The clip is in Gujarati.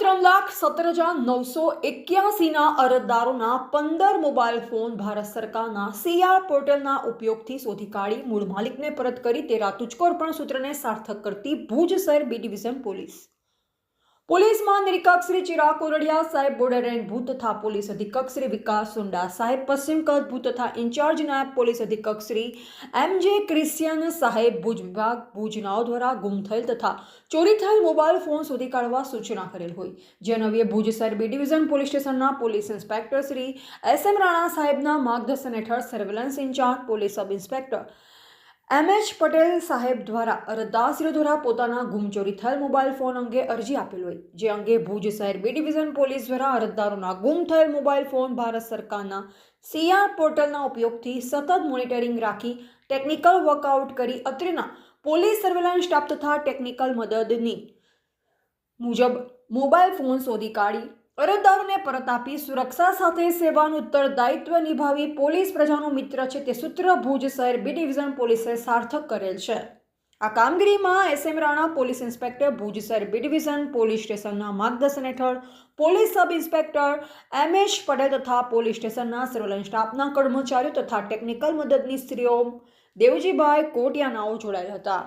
ત્રણ લાખ સત્તર હજાર નવસો એક્યાસીના અરજદારોના પંદર મોબાઈલ ફોન ભારત સરકારના સીઆર પોર્ટલના ઉપયોગથી શોધી કાઢી મૂળ માલિકને પરત કરી તેરા રાતુચકોર પણ સૂત્રને સાર્થક કરતી ભુજ શહેર બી ડિવિઝન પોલીસ. પોલીસ મહાનિરીક્ષક શ્રી ચિરાગ કોરડિયા સાહેબ બોર્ડર એન્ડ ભૂત તથા પોલીસ અધિક્ષક શ્રી વિકાસ સુંડા સાહેબ પશ્ચિમ કચ્છ ભૂત તથા ઇન્ચાર્જ નાયબ પોલીસ અધિક્ષક શ્રી એમ જે ક્રિશ્ચિયન સાહેબ ભુજ વિભાગ ભુજનાઓ દ્વારા ગુમ થયેલ તથા ચોરી થયેલ મોબાઈલ ફોન શોધી કાઢવા સૂચના કરેલ હોય. જે અન્વયે ભુજ સરબી ડિવિઝન પોલીસ સ્ટેશનના police inspector Shri S M Rana સાહેબના માર્ગદર્શન હેઠળ surveillance incharge police sub inspector M H Patel સાહેબ દ્વારા અરજદારશ્રીઓ દ્વારા પોતાના ગુમચોરી થયેલ મોબાઈલ ફોન અંગે અરજી આપેલ હોય, જે અંગે ભુજ શહેર બી ડિવિઝન પોલીસ દ્વારા અરજદારોના ગુમ થયેલ મોબાઈલ ફોન ભારત સરકારના સીઆર પોર્ટલના ઉપયોગથી સતત મોનિટરિંગ રાખી ટેકનિકલ વર્કઆઉટ કરી અત્રેના પોલીસ સર્વેલન્સ સ્ટાફ તથા ટેકનિકલ મદદની મુજબ મોબાઈલ ફોન શોધી કાઢી અરજદારોને પરત આપી સુરક્ષા સાથે સેવાનું ઉત્તરદાયિત્વ નિભાવી પોલીસ પ્રજાનો મિત્ર છે તે સૂત્ર ભુજ શહેર બી ડિવિઝન પોલીસે સાર્થક કરેલ છે. આ કામગીરીમાં S Rana police inspector Bhuj શહેર બી ડિવિઝન પોલીસ સ્ટેશનના માર્ગદર્શન હેઠળ police sub inspector M H Patel તથા પોલીસ સ્ટેશનના સર્વેલન્સ સ્ટાફના કર્મચારીઓ તથા ટેકનિકલ મદદની સ્ત્રીઓ દેવજીભાઈ કોટિયાનાઓ જોડાયેલ હતા.